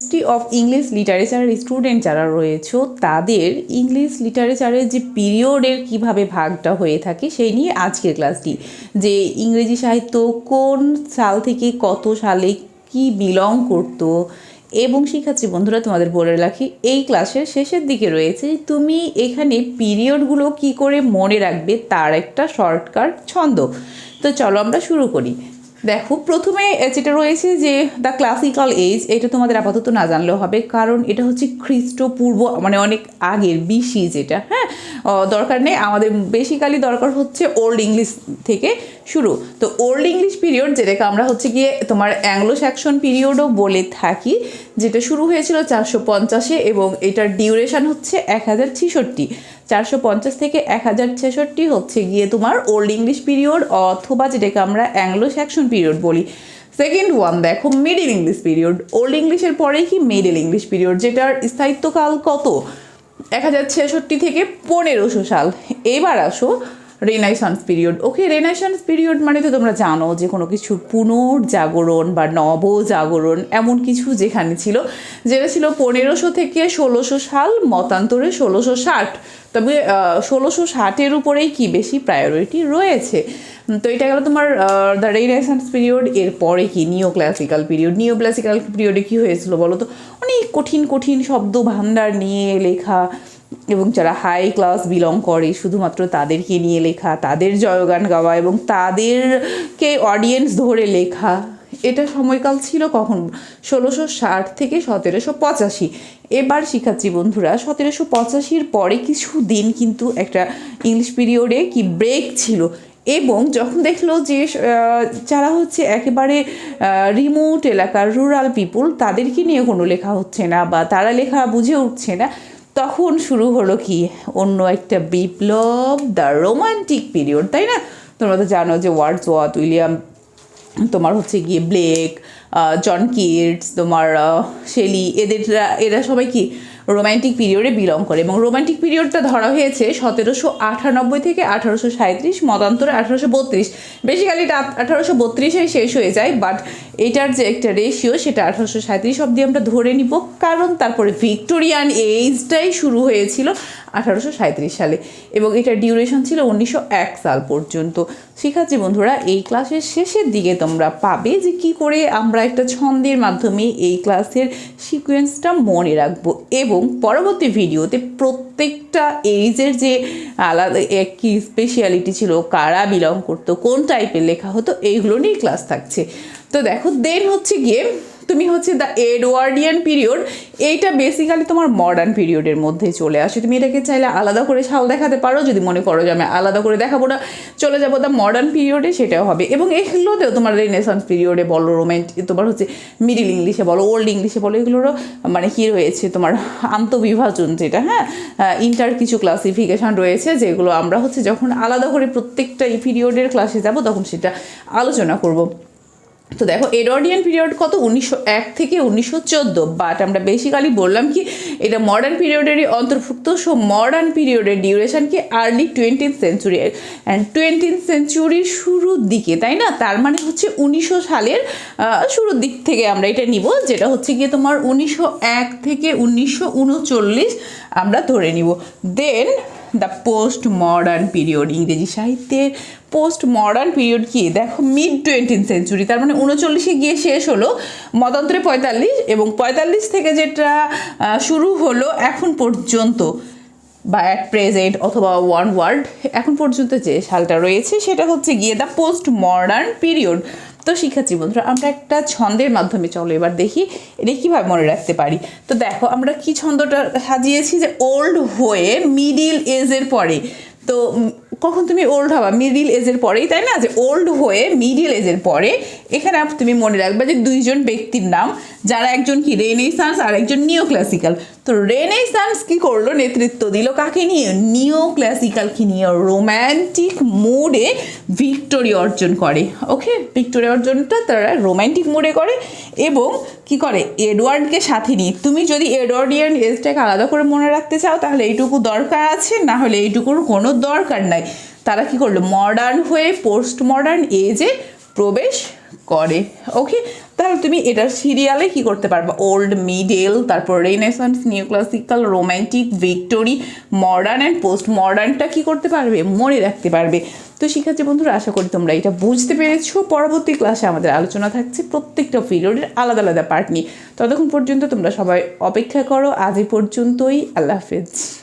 University of English লিটারেচারের student যারা রয়েছে, তাদের ইংলিশ লিটারেচারের যে পিরিয়ডের কীভাবে ভাগটা হয়ে থাকে সেই নিয়ে আজকের ক্লাসটি যে ইংরেজি সাহিত্য কোন সাল থেকে কত সালে কি বিলং করতো এবং শিক্ষার্থী বন্ধুরা, তোমাদের বলে রাখি, এই ক্লাসের শেষের দিকে রয়েছে। তুমি এখানে পিরিয়ডগুলো কি করে মনে রাখবে তার একটা শর্টকাট ছন্দ। তো চলো আমরা শুরু করি। দেখো, প্রথমে যেটা রয়েছে যে দ্য ক্লাসিক্যাল এজ এটা তোমাদের আপাতত না জানলেও হবে, কারণ এটা হচ্ছে খ্রিস্টপূর্ব মানে অনেক আগের বিসি যেটা হ্যাঁ? দরকার নেই, আমাদের বেসিক্যালি দরকার হচ্ছে ওল্ড ইংলিশ থেকে শুরু। তো ওল্ড ইংলিশ পিরিয়ড যেটাকে আমরা হচ্ছে গিয়ে তোমার অ্যাংলো স্যাকশন পিরিয়ডও বলে থাকি, যেটা শুরু হয়েছিল চারশো পঞ্চাশে এবং এটার ডিউরেশন হচ্ছে এক হাজার চারশো পঞ্চাশ থেকে এক হাজার ছেষট্টি হচ্ছে গিয়ে তোমার ওল্ড ইংলিশ পিরিয়ড অথবা যেটাকে আমরা অ্যাংলো স্যাকশন পিরিয়ড বলি। সেকেন্ড ওয়ান দেখো মিডিল ইংলিশ পিরিয়ড ওল্ড ইংলিশের পরেই কি মিডিল ইংলিশ পিরিয়ড যেটার স্থায়িত্বকাল কত? এক হাজার ছেষট্টি থেকে পনেরোশো সাল। এবার আসো রেনাইসান্স পিরিয়ড ওকে রেনাইসান্স পিরিয়ড মানে তো তোমরা জানো যে কোনো কিছু পুনর্জাগরণ বা নবজাগরণ এমন কিছু যেখানে ছিল, যেটা ছিল পনেরোশো থেকে ষোলোশো সাল, মতান্তরে ষোলোশো ষাট। তবে ষোলোশো ষাটের উপরেই কি বেশি প্রায়োরিটি রয়েছে? তো এটা গেল তোমার দ্য রেনাইসান্স পিরিয়ড এরপরে কি নিও ক্লাসিক্যাল পিরিয়ড নিও ক্লাসিক্যাল পিরিয়ডে কী হয়েছিল বলো তো? অনেক কঠিন কঠিন শব্দ ভাণ্ডার নিয়ে লেখা এবং যারা হাই ক্লাস বিলং করে, শুধুমাত্র তাদেরকে নিয়ে লেখা, তাদের জয়গান গাওয়া এবং তাদেরকে অডিয়েন্স ধরে লেখা, এটা সময়কাল ছিল কখন? ষোলোশো ষাট থেকে সতেরোশো পঁচাশি। এবার শিক্ষার্থী বন্ধুরা, সতেরোশো পঁচাশির পরে কিছু দিন কিন্তু একটা ইংলিশ পিরিয়ডে কি ব্রেক ছিল এবং যখন দেখল যে যারা হচ্ছে একেবারে রিমোট এলাকার রুরাল পিপুল তাদেরকে নিয়ে কোনো লেখা হচ্ছে না বা তারা লেখা বুঝে উঠছে না। তখন শুরু হলো কি? অন্য একটা বিপ্লব দ্য রোমান্টিক পিরিয়ড তাই না? তোমরা তো জানো যে ওয়ার্ডস ওয়াত উইলিয়াম তোমার হচ্ছে গিয়ে ব্লেক জন কিডস তোমার শেলি এদের এরা সবাই কি? রোমান্টিক পিরিয়ডে বিলং করে। এবং রোম্যান্টিক পিরিয়ডটা ধরা হয়েছে সতেরোশো আটানব্বই থেকে আঠারোশো সাঁত্রিশ মতান্তরে আঠারোশো বত্রিশ। বেসিক্যালি এটা আঠারোশো বত্রিশে শেষ হয়ে যায় বাট এটার যে একটা রেশিও সেটা আঠারোশো সাঁত্রিশ অব্দি আমরা ধরে নিব। কারণ তারপরে ভিক্টোরিয়ান এইজটাই শুরু হয়েছিল। আঠারোশো সালে এবং এটার ডিউরেশন ছিল উনিশশো এক সাল পর্যন্ত। শিক্ষার্থী বন্ধুরা, এই ক্লাসের শেষের দিকে তোমরা পাবে যে কি করে আমরা একটা ছন্দের মাধ্যমে এই ক্লাসের সিকোয়েন্সটা মনে রাখব এবং পরবর্তী ভিডিওতে প্রত্যেকটা এইজের যে আলাদা কি স্পেশালিটি ছিল, কারা বিলং করতো, কোন টাইপের লেখা হতো, এইগুলো নিয়ে ক্লাস থাকছে। তো দেখো দেন হচ্ছে গিয়ে তুমি হচ্ছে দ্য এডওয়ার্ডিয়ান পিরিয়ড এইটা বেসিক্যালি তোমার মডার্ন পিরিয়ডের মধ্যে চলে আসে। তুমি এটাকে চাইলে আলাদা করে সাল দেখাতে পারো, যদি মনে করো যে আমি আলাদা করে দেখাবো না, চলে যাব দ্য মডার্ন পিরিয়ডে সেটাও হবে। এবং এগুলোতেও তোমার রেনেসান্স পিরিয়ডে বলো রোম্যান্টিক তোমার হচ্ছে মিডিল ইংলিশে বলো ওল্ড ইংলিশে বলো, এগুলোরও মানে কী রয়েছে, তোমার আন্তবিভাজন যেটা হ্যাঁ? ইন্টার কিছু ক্লাসিফিকেশান রয়েছে, যেগুলো আমরা হচ্ছে যখন আলাদা করে প্রত্যেকটা এই পিরিয়ডের ক্লাসে যাব, তখন সেটা আলোচনা করব। তো দেখো এডওয়ার্ডিয়ান পিরিয়ড কত? উনিশশো এক থেকে উনিশশো চোদ্দ। বাট আমরা বেসিক্যালি বললাম কি, এটা মডার্ন পিরিয়ডেরই অন্তর্ভুক্ত। সো মডার্ন পিরিয়ডের ডিউরেশন কি? Early twentieth century and twentieth সেঞ্চুরির শুরুর দিকে, তাই না? তার মানে হচ্ছে উনিশশো সালের শুরুর দিক থেকে আমরা এটা নিব। যেটা হচ্ছে গিয়ে তোমার উনিশশো এক থেকে উনিশশো উনচল্লিশ আমরা ধরে নিব। Then the post modern period ইংরেজি সাহিত্যের পোস্ট মডার্ন পিরিয়ড কি? দেখো মিড টোয়েন্টিন সেঞ্চুরি তার মানে উনচল্লিশে গিয়ে শেষ হলো, মতান্তরে পঁয়তাল্লিশ এবং পঁয়তাল্লিশ থেকে যেটা শুরু হলো এখন পর্যন্ত, বা অ্যাট প্রেজেন্ট অথবা ওয়ান ওয়ার্ল্ড এখন পর্যন্ত যে সালটা রয়েছে, সেটা হচ্ছে গিয়ে দ্য পোস্ট মডার্ন পিরিয়ড তো শিক্ষার্থী বন্ধুরা, আমরা একটা ছন্দের মাধ্যমে চলো এবার দেখি এটা কীভাবে মনে রাখতে পারি। তো দেখো, আমরা কি ছন্দটা সাজিয়েছি যে ওল্ড হয়ে মিডিল এজের পরে। তো কখন তুমি ওল্ড হবা? মিডিল এজের পরেই, তাই না? যে ওল্ড হয়ে মিডিল এজের পরে, এখানে তুমি মনে রাখবে যে দুইজন ব্যক্তির নাম, যারা একজন কি রেনেসান্স আর একজন নিও ক্লাসিক্যাল তো রেনেসান্স কি করল? নেতৃত্ব দিল কাকে নিয়ে? নিও ক্লাসিক্যালকে নিয়ে রোম্যান্টিক মুডে ভিক্টোরি অর্জন করে। ওকে ভিক্টোরি অর্জনটা তারা রোম্যান্টিক মুডে করে এবং কি করে? এডওয়ার্ডকে সাথে নিয়ে। তুমি যদি এডওয়ার্ডিয়ান এজটাকে আলাদা করে মনে রাখতে চাও, তাহলে এইটুকু দরকার আছে, না হলে এইটুকুর কোনো দরকার নাই। তারা কি করল? মডার্ন হয়ে পোস্ট মডার্ন এজে প্রবেশ করে। ওকে তাহলে তুমি এটার সিরিয়ালে কি করতে পারবে? ওল্ড মিডেল তারপর renaissance new classical romantic Victorian modern and post মডার্নটা কি করতে পারবে? মনে রাখতে পারবে। তো শিক্ষার্থী বন্ধুরা, আশা করি তোমরা এটা বুঝতে পেরেছ। পরবর্তী ক্লাসে আমাদের আলোচনা থাকছে প্রত্যেকটা পিরিয়ডের আলাদা আলাদা পার্ট নিয়ে। ততক্ষণ পর্যন্ত তোমরা সবাই অপেক্ষা করো। আজ পর্যন্তই। আল্লাহ হাফেজ।